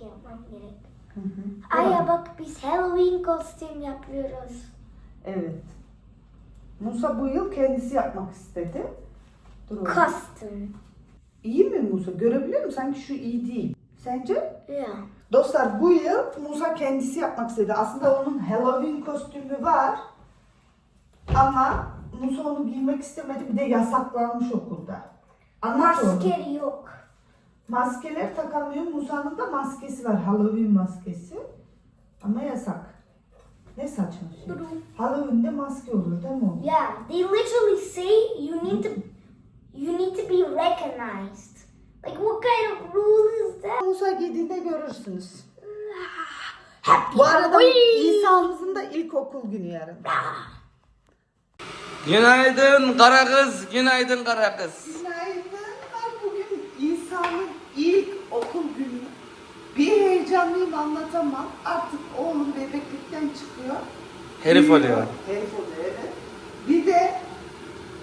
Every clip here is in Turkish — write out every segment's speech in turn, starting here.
belki yapmam gerek. Hı hı. Aya bak biz Halloween kostüm yapıyoruz. Evet. Musa bu yıl kendisi yapmak istedi. Dur oğlum. Kostüm. İyi mi Musa? Görebiliyor musun? Sanki şu iyi değil. Sence? Ya. Dostlar bu yıl Musa kendisi yapmak istedi. Aslında onun Halloween kostümü var. Ama Musa onu giymek istemedi. Bir de yasaklanmış okulda. Anlat oğlum. Maske yok. Maskeler takamıyor. Musa'nın da maskesi var. Halloween maskesi. Ama yasak. Ne saçma şey. Halloween'de maske olur değil mi? Yeah, they literally say you need to you need to be recognized. Like what kind of rule is that? Musa giydiğinde görürsünüz. Bu arada! İsa'mızın da ilkokul günü yarın. Günaydın kara kız, günaydın kara kız. İlk okul günü. Bir heyecanlıyım anlatamam. Artık oğlum bebeklikten çıkıyor. Herif Büyüyor. oluyor. Herif oluyor evet. Bir de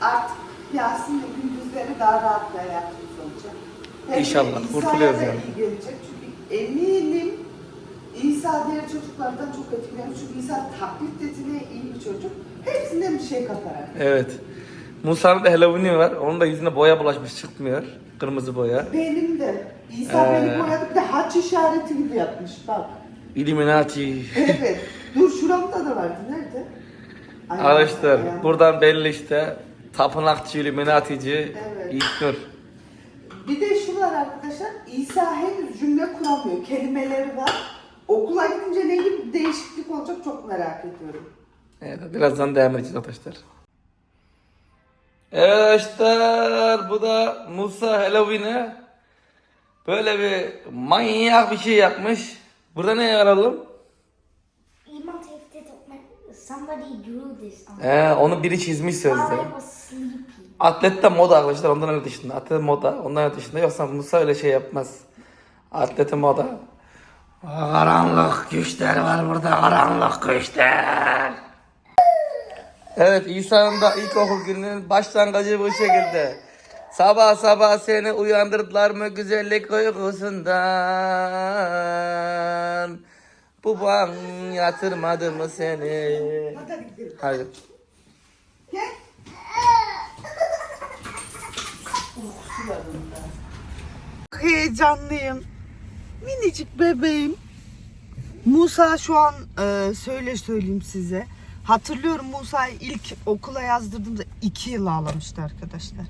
artık Yasin'le gündüzleri daha rahat bir hayatımız olacak. Hem de İnşallah, İsa'ya kurtuluyoruz da yani. iyi gelecek. Çünkü eminim İsa diğer çocuklardan çok etkileniyor. Çünkü İsa taklit yeteneği iyi bir çocuk. Hepsinden bir şey kapar. Evet. Musa'nın da Halloween'i var. Onun da yüzüne boya bulaşmış çıkmıyor. Kırmızı boya. Benim de. İsa Ee. beni boyadı bir de haç işareti gibi yapmış bak. Illuminati. Evet. Dur şuramda da vardı. Nerede? Ay, Alıştır. ayağım. Buradan belli işte. Tapınakçı, Illuminatici, Evet. İlknur. Bir de şu var arkadaşlar. İsa henüz cümle kuramıyor. Kelimeleri var. Okula gidince ne gibi değişiklik olacak çok merak ediyorum. Evet, birazdan devam edeceğiz arkadaşlar. Evet arkadaşlar, bu da Musa Halloween'e böyle bir manyak bir şey yapmış. Burada ne var oğlum? Iemand heeft dit op mijn... Somebody drew this. He, onu biri çizmiş sözde. While I was sleepy. Atlet de moda arkadaşlar ondan öyle dışında. Atlet moda ondan öyle dışında. Yoksa Musa öyle şey yapmaz. Atleti moda. Karanlık güçler var burada karanlık güçler. Evet İsa'nın da ilkokul gününün başlangıcı bu şekilde. Sabah sabah seni uyandırdılar mı güzellik uykusundan? Baban yatırmadı mı seni? Gel. Heyecanlıyım. Minicik bebeğim. Musa şu an e, söyle söyleyeyim size. Hatırlıyorum Musa'yı ilk okula yazdırdığımda iki yıl ağlamıştı arkadaşlar.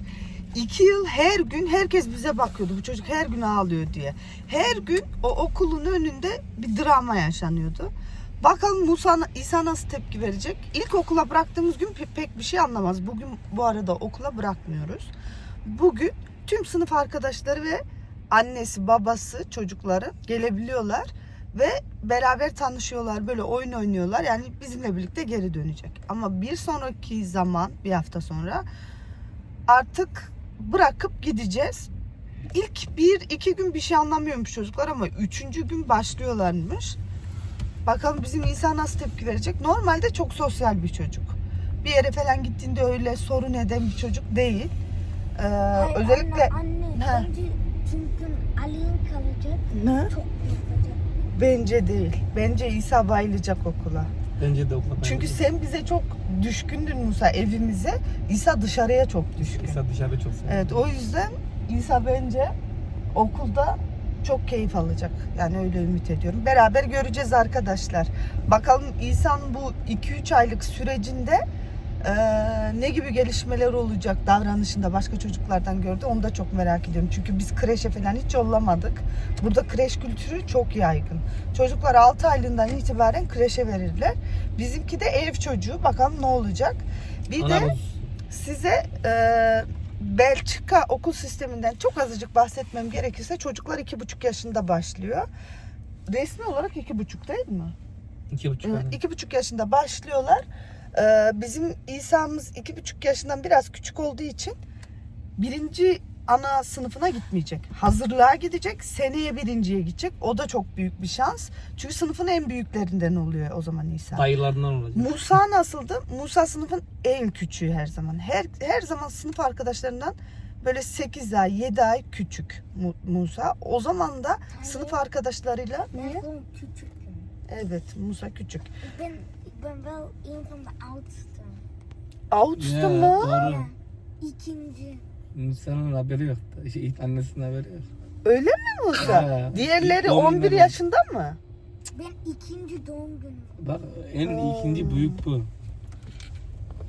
İki yıl her gün herkes bize bakıyordu. Bu çocuk her gün ağlıyor diye. Her gün o okulun önünde bir drama yaşanıyordu. Bakalım Musa İsa nasıl tepki verecek? İlk okula bıraktığımız gün pe- pek bir şey anlamaz. Bugün bu arada okula bırakmıyoruz. Bugün tüm sınıf arkadaşları ve annesi, babası, çocukları gelebiliyorlar ve beraber tanışıyorlar, böyle oyun oynuyorlar. Yani bizimle birlikte geri dönecek. Ama bir sonraki zaman, bir hafta sonra artık bırakıp gideceğiz. İlk bir iki gün bir şey anlamıyormuş çocuklar ama üçüncü gün başlıyorlarmış. Bakalım bizim İsa nasıl tepki verecek. Normalde çok sosyal bir çocuk. Bir yere falan gittiğinde öyle sorun eden bir çocuk değil. Ee, Hayır, özellikle Anne, anne Ha. çünkü Ali'nin kalacak. ne? Çok. Bence değil. Bence İsa bayılacak okula. Bence de okula Çünkü sen bize çok düşkündün Musa evimize. İsa dışarıya çok düşkün. dışarıda çok seviyor. Evet o yüzden İsa bence okulda çok keyif alacak. Yani öyle ümit ediyorum. Beraber göreceğiz arkadaşlar. Bakalım İsa'nın bu 2-3 aylık sürecinde eee, ne gibi gelişmeler olacak davranışında başka çocuklardan gördü. Onu da çok merak ediyorum. Çünkü biz kreşe falan hiç yollamadık. Burada kreş kültürü çok yaygın. Çocuklar 6 aylığından itibaren kreşe verirler. Bizimki de ev çocuğu. Bakalım ne olacak. Bir de size e, Belçika okul sisteminden çok azıcık bahsetmem gerekirse çocuklar iki buçuk yaşında başlıyor. Resmi olarak iki buçuk değil mi? İki buçuk. Ee, iki buçuk yaşında başlıyorlar. Ee, bizim İsa'mız iki buçuk yaşından biraz küçük olduğu için birinci ana sınıfına gitmeyecek. Hazırlığa gidecek. Seneye birinciye gidecek. O da çok büyük bir şans. Çünkü sınıfın en büyüklerinden oluyor o zaman İsa. Dayılarından olacak. Musa nasıldı? Musa sınıfın en küçüğü her zaman. Her her zaman sınıf arkadaşlarından böyle 8 ay 7 ay küçük Mu- Musa. O zaman da sınıf arkadaşlarıyla Ben niye? küçüktüm. Evet Musa küçük. Ben, ben wel een van de oudste. Avuçtu Ya, mu? Doğru. İkinci. Musa'nın haberi yok. Şey, annesinin haberi yok. Öyle mi Musa? Ha, Diğerleri doğum 11 günü. yaşında mı? Ben ikinci doğum günüm. Bak en ikinci büyük bu.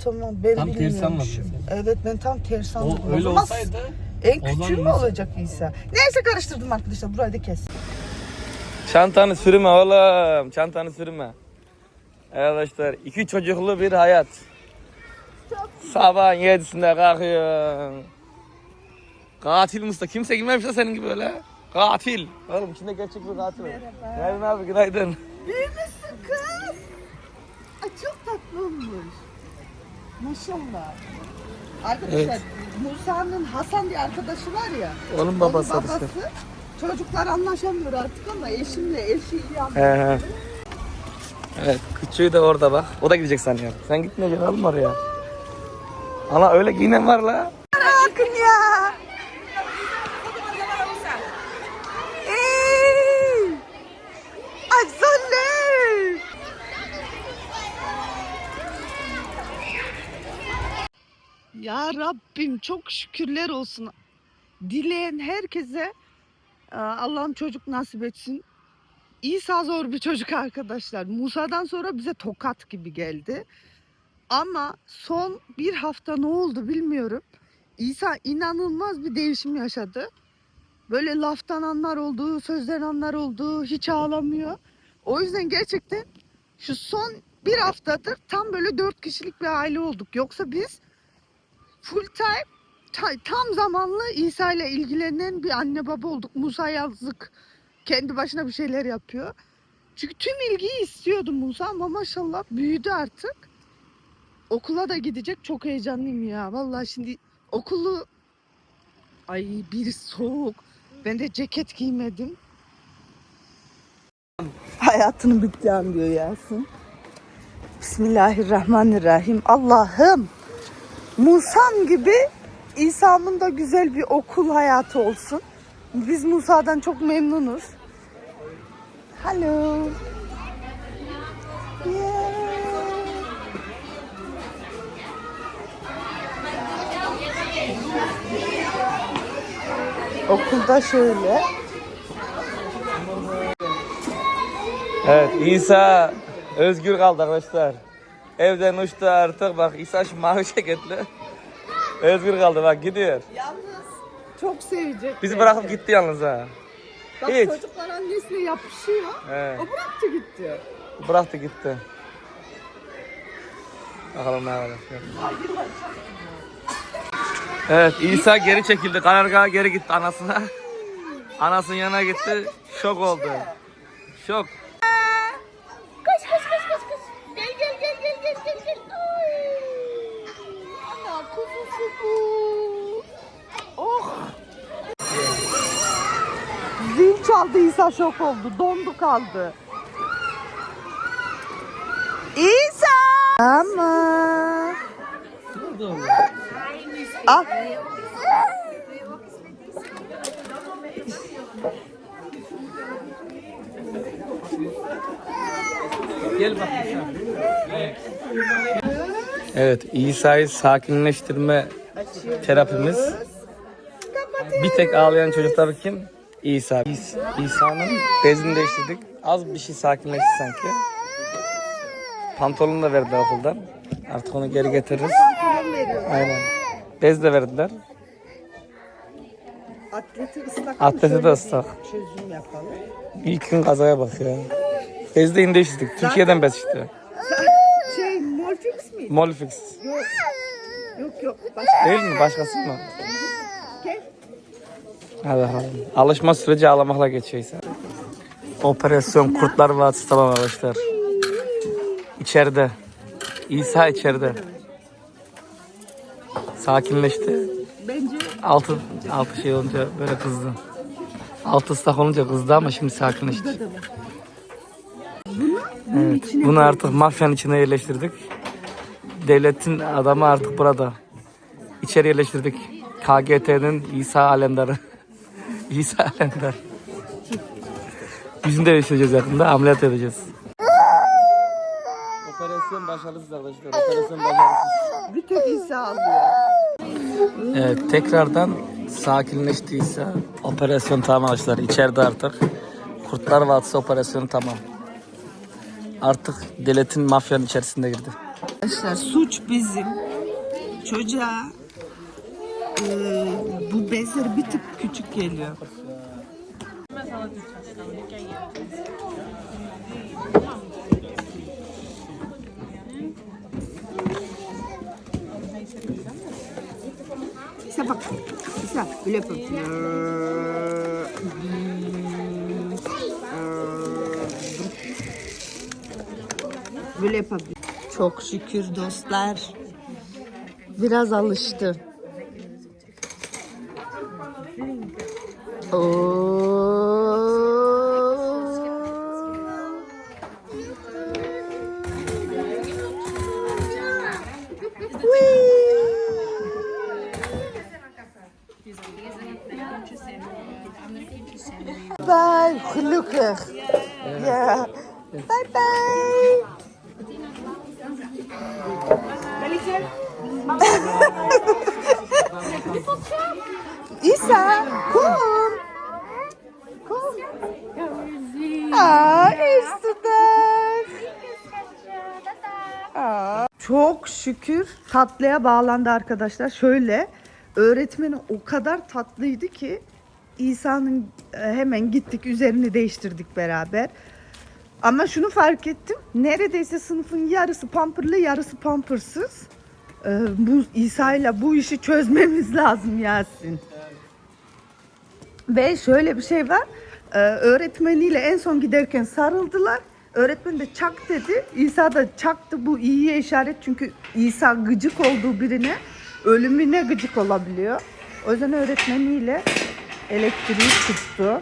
Tamam ben Tam tersi bilmiyormuşum. anladın. Evet ben tam tersi O anladım. öyle zaman olsaydı en o küçüğü zaman mü Musa- olacak İsa? Neyse karıştırdım arkadaşlar burayı da kes. Çantanı sürme oğlum. Çantanı sürme. Arkadaşlar iki çocuklu bir hayat. Sabahın yedisinde kalkıyorsun. Katil Mustafa. Kimse girmemiş de senin gibi öyle. Katil. Oğlum içinde gerçek bir katil var. Merhaba. abi günaydın. Büyümüşsün kız. Ay çok tatlı olmuş. Maşallah. Arkadaşlar Evet. Musa'nın Hasan diye arkadaşı var ya. Onun babası. onun babası. Çocuklar anlaşamıyor artık ama eşimle eşi iyi He anlıyor. he. Evet, küçüğü de orada bak. O da gidecek sanıyorum. Sen gitmeyeceksin oğlum oraya. Ana öyle giyinen var la. Bakın ya. Ya Rabbim çok şükürler olsun. Dileyen herkese Allah'ım çocuk nasip etsin. İsa zor bir çocuk arkadaşlar. Musa'dan sonra bize tokat gibi geldi. Ama son bir hafta ne oldu bilmiyorum. İsa inanılmaz bir değişim yaşadı. Böyle laftan anlar oldu, sözden anlar oldu, hiç ağlamıyor. O yüzden gerçekten şu son bir haftadır tam böyle dört kişilik bir aile olduk. Yoksa biz full time ta- tam zamanlı İsa ile ilgilenen bir anne baba olduk. Musa yazık kendi başına bir şeyler yapıyor. Çünkü tüm ilgiyi istiyordu Musa ama maşallah büyüdü artık. Okula da gidecek çok heyecanlıyım ya. Vallahi şimdi okulu ay bir soğuk. Ben de ceket giymedim. Hayatının bitti an diyor Yasin. Bismillahirrahmanirrahim. Allah'ım Musa'm gibi İsa'mın da güzel bir okul hayatı olsun. Biz Musa'dan çok memnunuz. Hello. Yeah. Okulda şöyle. Evet İsa özgür kaldı arkadaşlar. Evden uçtu artık bak İsa şu mavi ceketli. Özgür kaldı bak gidiyor. Yalnız çok sevecek. Bizi bence. bırakıp gitti yalnız ha. Bak hiç. çocuklar annesine yapışıyor. He, O bıraktı gitti. bıraktı gitti. Bakalım ne var. Evet İsa geri çekildi. Karargaha geri gitti anasına. Anasının yanına gitti. Şok oldu. Şok. Kus, kus, kus, kus, kus. Gel, gel, gel, gel, gel, gel, gel. Oy. Ana kuzusu bu. Oh. Zil çaldı İsa şok oldu. Dondu kaldı. İsa. Ama. Al. Gel bak. Evet, İsa'yı sakinleştirme terapimiz. Bir tek ağlayan çocuk tabii kim? İsa. İs- İsa'nın bezini değiştirdik. Az bir şey sakinleşti sanki. Pantolonu da verdiler okuldan. Artık onu geri getiririz. Aynen. Bez de verdiler. Atleti ıslak. Atleti de ıslak. Çözüm yapalım. İlk gün kazaya bak ya. Bez de değiştirdik. Türkiye'den bez işte. Şey Morfix mi? Molfix. Yok. Yok yok. Başka. Değil mi? Başkası mı? Hadi bakalım. Alışma süreci ağlamakla geçiyor. Operasyon Kurtlar Vadisi tamam arkadaşlar. İçeride. İsa içeride. Sakinleşti. Bence Altı, altı şey olunca böyle kızdı. Altı ıslak olunca kızdı ama şimdi sakinleşti. Evet, bunu artık mafyanın içine yerleştirdik. Devletin adamı artık burada. İçeri yerleştirdik. KGT'nin İsa Alemdar'ı. İsa Alemdar. Yüzünü de değiştireceğiz yakında. Ameliyat edeceğiz. Operasyon başarısız arkadaşlar. Operasyon başarısız. Bir tek İsa alıyor. Evet tekrardan sakinleştiyse operasyon tamam arkadaşlar. İçeride artık. Kurtlar Vadisi operasyonu tamam. Artık devletin mafyanın içerisinde girdi. Arkadaşlar suç bizim. Çocuğa e, bu bezler bir tık küçük geliyor. İşte bak. İşte böyle yapıyorum. Böyle yapabilir. Çok şükür dostlar. Biraz alıştı. Bye, gelukkig. Ja. Bye bye. Isa, kom. Çok şükür tatlıya bağlandı arkadaşlar. Şöyle öğretmeni o kadar tatlıydı ki İsa'nın e, hemen gittik üzerini değiştirdik beraber. Ama şunu fark ettim. Neredeyse sınıfın yarısı pamperlı yarısı pampersız. Ee, bu İsa ile bu işi çözmemiz lazım Yasin. Ve şöyle bir şey var. Ee, öğretmeniyle en son giderken sarıldılar. Öğretmen de çak dedi. İsa da çaktı. Bu iyiye işaret çünkü İsa gıcık olduğu birine ölümüne gıcık olabiliyor. O yüzden öğretmeniyle elektriği tuttu.